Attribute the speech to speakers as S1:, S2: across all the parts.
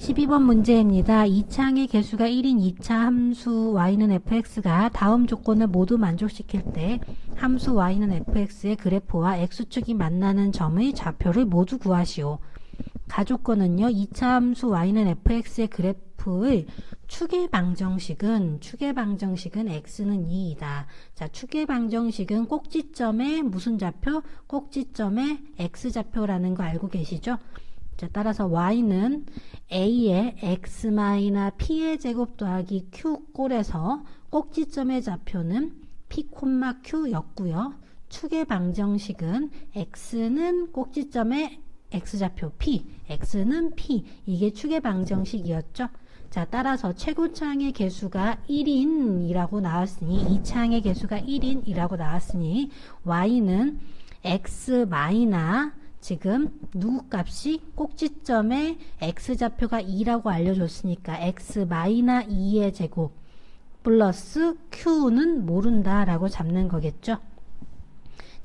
S1: 12번 문제입니다. 2차항의 개수가 1인 2차 함수 y는 fx가 다음 조건을 모두 만족시킬 때 함수 y는 fx의 그래프와 x축이 만나는 점의 좌표를 모두 구하시오. 가조건은요. 2차 함수 y는 fx의 그래프의 축의 방정식은 축의 방정식은 x는 2이다. 자, 축의 방정식은 꼭지점에 무슨 좌표? 꼭지점에 x좌표라는 거 알고 계시죠? 자, 따라서 y는 a의 x p의 제곱 더하기 q 꼴에서 꼭지점의 좌표는 p, q였고요. 축의 방정식은 x는 꼭지점의 x좌표 p, x는 p. 이게 축의 방정식이었죠. 자, 따라서 최고차항의 개수가 1인이라고 나왔으니 2차항의 개수가 1인이라고 나왔으니 y는 x 마이나 지금 누구 값이 꼭지점에 x좌표가 2라고 알려줬으니까 x 마이나 2의 제곱 플러스 q는 모른다 라고 잡는 거겠죠.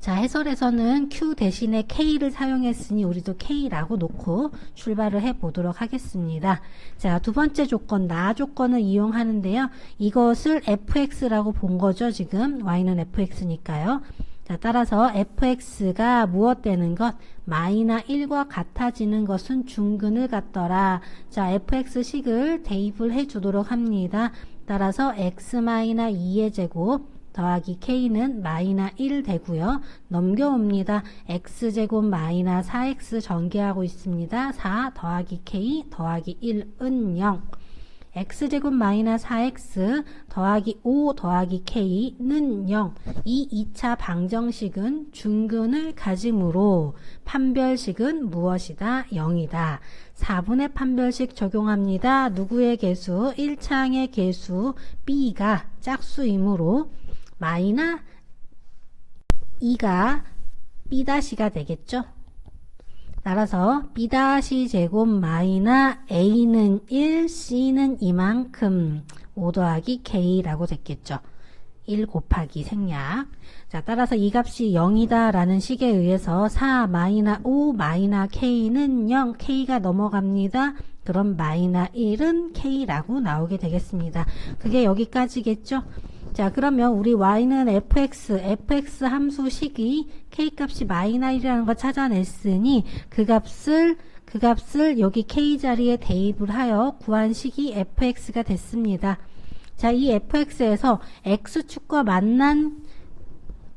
S1: 자 해설에서는 q 대신에 k를 사용했으니 우리도 k라고 놓고 출발을 해 보도록 하겠습니다. 자 두 번째 조건 나 조건을 이용하는데요. 이것을 fx라고 본 거죠 지금 y는 fx니까요. 자, 따라서 fx가 무엇 되는 것? 마이나 1과 같아지는 것은 중근을 갖더라. 자, fx식을 대입을 해 주도록 합니다. 따라서 x 마이나 2의 제곱 더하기 k는 마이나 1 되고요. 넘겨옵니다. x제곱 마이나 4x 전개하고 있습니다. 4 더하기 k 더하기 1은 0. X제곱 마이너스 4x 더하기 5 더하기 k는 0. 이 2차 방정식은 중근을 가지므로 판별식은 무엇이다? 0이다. 4분의 판별식 적용합니다. 누구의 개수? 1차항의 개수 b가 짝수이므로 마이너 2가 b-가 되겠죠? 따라서 b' 제곱 마이나 a는 1, c는 이만큼 5 더하기 k라고 됐겠죠. 1 곱하기 생략. 자, 따라서 이 값이 0이다 라는 식에 의해서 4 마이나 5 마이나 k는 0, k가 넘어갑니다. 그럼 마이나 1은 k라고 나오게 되겠습니다. 그게 여기까지겠죠? 자 그러면 우리 y는 fx, fx 함수 식이 k값이 마이너 1이라는 걸 찾아냈으니 그 값을 그 값을 여기 k 자리에 대입을 하여 구한 식이 fx가 됐습니다. 자, 이 fx에서 x축과 만난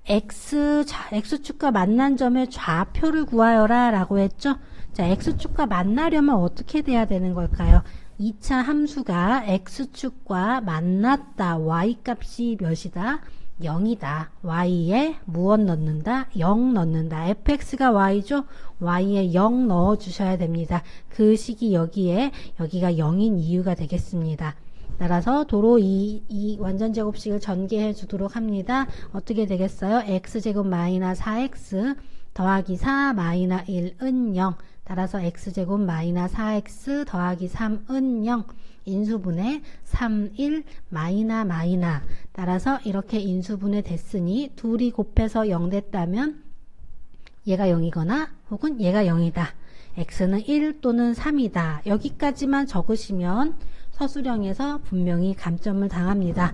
S1: x, x축과 만난 점의 좌표를 구하여라 라고 했죠. 자, x축과 만나려면 어떻게 돼야 되는 걸까요? 2차 함수가 x축과 만났다. y값이 몇이다? 0이다. y에 무엇 넣는다? 0 넣는다. fx가 y죠? y에 0 넣어 주셔야 됩니다. 그 식이 여기에 여기가 0인 이유가 되겠습니다. 따라서 도로 이, 이 완전제곱식을 전개해 주도록 합니다. 어떻게 되겠어요? x제곱 마이너 4x 더하기 4 마이너 1은 0 따라서 x제곱 마이너 4x 더하기 3은 0 인수분해 3, 1 마이나 마이나 따라서 이렇게 인수분해 됐으니 둘이 곱해서 0 됐다면 얘가 0이거나 혹은 얘가 0이다. x는 1 또는 3이다. 여기까지만 적으시면 서술형에서 분명히 감점을 당합니다.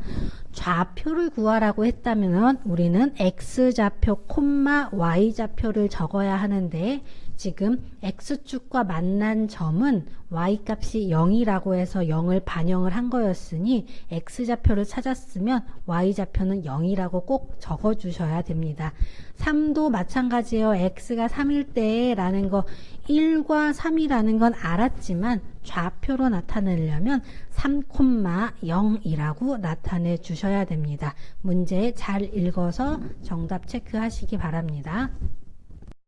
S1: 좌표를 구하라고 했다면 우리는 x좌표, 콤마 y좌표를 적어야 하는데 지금 x축과 만난 점은 y값이 0이라고 해서 0을 반영을 한 거였으니 x좌표를 찾았으면 y좌표는 0이라고 꼭 적어 주셔야 됩니다. 3도 마찬가지예요. x가 3일 때 라는 거 1과 3이라는 건 알았지만 좌표로 나타내려면 3,0이라고 나타내 주셔야 됩니다. 문제 잘 읽어서 정답 체크하시기 바랍니다.